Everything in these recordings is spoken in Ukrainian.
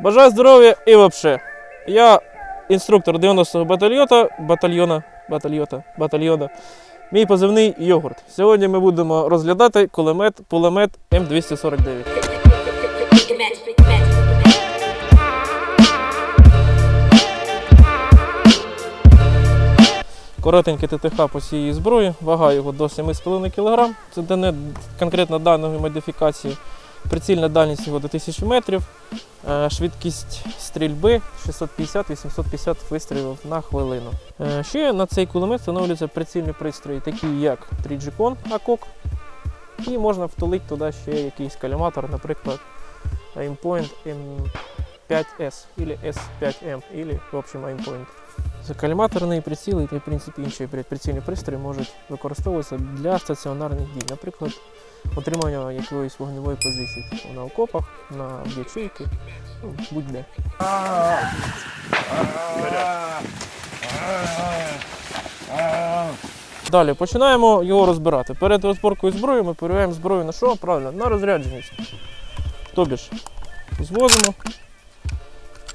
Бажаю здоров'я і вообще. Я інструктор 90-го батальйота, батальйона, батальйота, батальйона. Мій позивний йогурт. Сьогодні ми будемо розглядати кулемет, пулемет М249. Коротенький ТТХ по цієї зброї, вага його до 7,5 кг. Це не конкретно даної модифікації. Прицільна дальність його до 1000 метрів. Е, Швидкість стрільби 650-850 вистрілів на хвилину. Е, Ще на цей кулемет встановлюються прицільні пристрої, такі як 3G-Con ACOG, і можна втулити туди ще якийсь каліматор, наприклад, Aimpoint M5S или S5M, или, в общем, Aimpoint. Каліматорний приціл і, в принципі, інші прицільні пристрої можуть використовуватися для стаціонарних дій. Наприклад, отримання якоїсь вогневої позиції, типу на окопах, на ячейки, ну, будь-де. Далі починаємо його розбирати. Перед розборкою зброї ми перевіряємо зброю на що? Правильно, на розрядженість. Тобі ж, звозимо,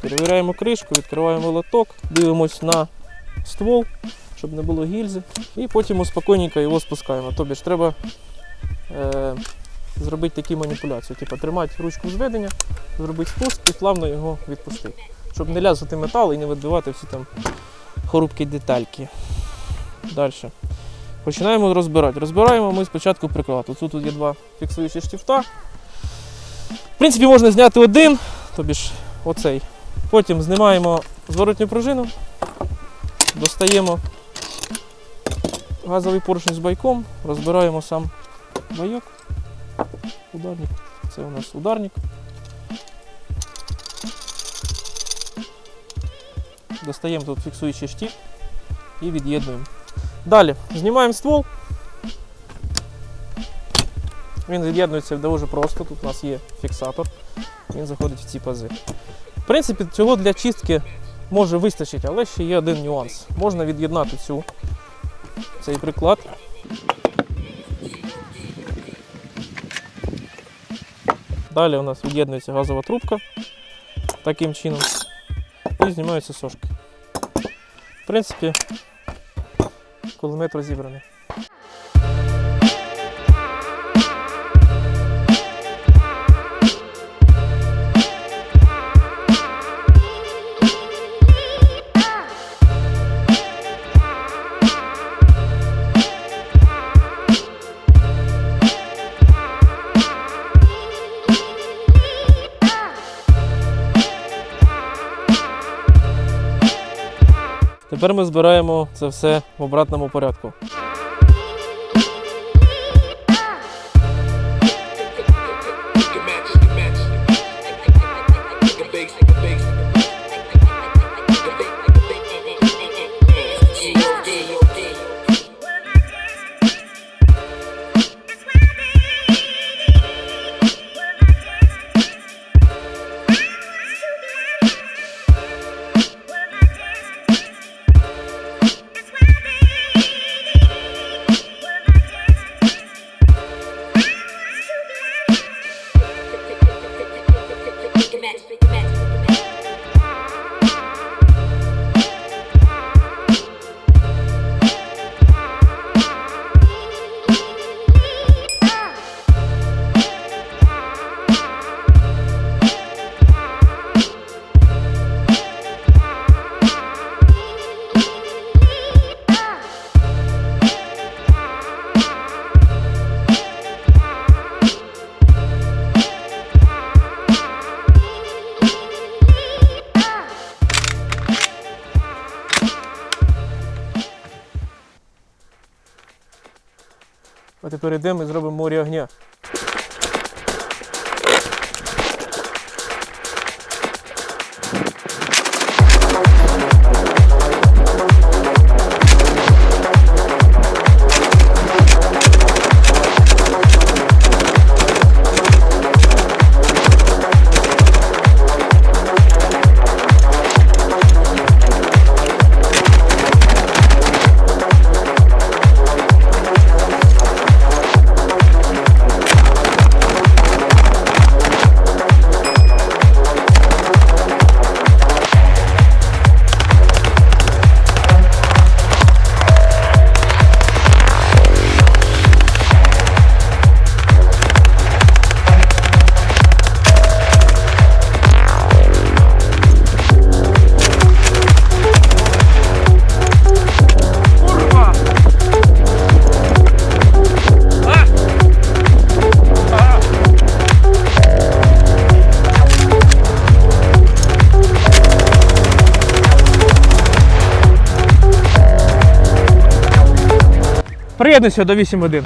перевіряємо кришку, відкриваємо лоток, дивимось на ствол, щоб не було гільзи, і потім спокійненько його спускаємо. Тобі ж треба е, зробити такі маніпуляції, типу тримати ручку зведення, зробити спуск і плавно його відпустити. Щоб не лязати метал і не відбивати всі там хорубкі детальки. Далі. Починаємо розбирати. Розбираємо ми спочатку приклад. Тут, тут є два фіксуючі штифта. В принципі, можна зняти один, тобі ж оцей. Потім знімаємо зворотню пружину, достаємо газовий поршень з байком, розбираємо сам байок. Ударник. Це у нас ударник. Достаємо тут фіксуючий штік і від'єднуємо. Далі знімаємо ствол. Він від'єднується дуже просто. Тут у нас є фіксатор. Він заходить в ці пази. В принципі, цього для чистки може вистачити, але ще є один нюанс. Можна від'єднати цю, цей приклад. Далі у нас від'єднується газова трубка таким чином. І знімаються сошки. В принципі, кулемет розібраний. Тепер ми збираємо це все в обратному порядку. А тепер йдемо і зробимо море огня. Приєднуйся до 8.1.